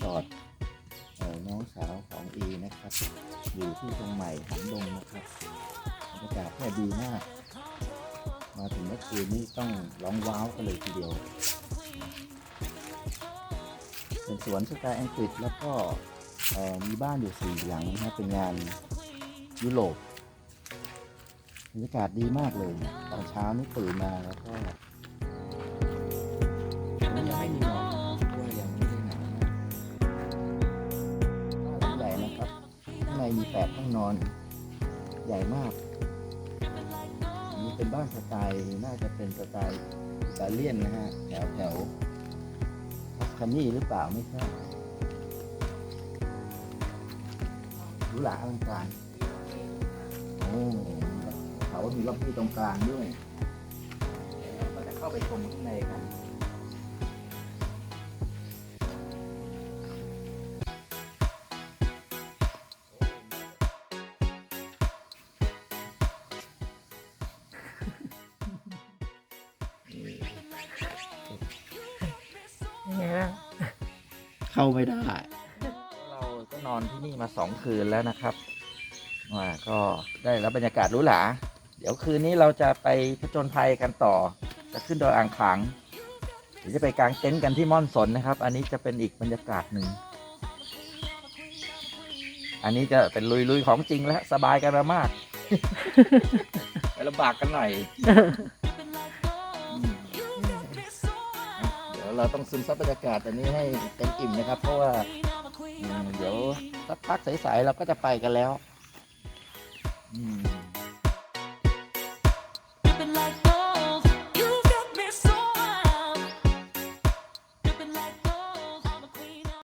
สอดน้องสาวของเอนะครับ อยู่ที่ตรงใหม่หันดงนะครับบรรยากาศแค่ดีมาก มาถึงเมื่อคืนนี้ต้องร้องว้าวกันเลยทีเดียว เป็นสวนสไตล์อังกฤษแล้วก็มีบ้านอยู่สี่หลังนะเป็นงานยุโรปบรรยากาศดีมากเลย ตอนเช้านี่ตื่นมาแล้วก็ มีแปดห้องนอน ใหญ่มากอันนี้เป็นบ้านสไตล์น่าจะเป็นสไตล์อิตาเลียนนะฮะ แถวแถวทัสคานีหรือเปล่าไม่ทราบหรูหราอลังการโอ้เขาว่ามีล็อบบี้ตรงกลางด้วยเดี๋ยวเราก็จะเข้าไปชมข้างในกัน ไงบ้างเข้าไม่ได้ เราก็นอนที่นี่มาสองคืนแล้วนะครับว่าก็ได้รับบรรยากาศหรูหราเดี๋ยวคืนนี้เราจะไปผจญภัยกันต่อ จะขึ้นดอยอ่างขางเดี๋ยวจะไปกางเต็นท์กันที่ม่อนสนนะครับ อันนี้จะเป็นอีกบรรยากาศหนึ่ง อันนี้จะเป็นลุยๆของจริงแล้ว สบายกันมามาก ไปลำบากกันหน่อย ดี๋ยวเราต้องซึมซับบรรยากาศอันนี้ให้เต็มอิ่มนะครับ เพราะว่าเดี๋ยวสักพักสายๆเราก็จะไปกันแล้ว อืม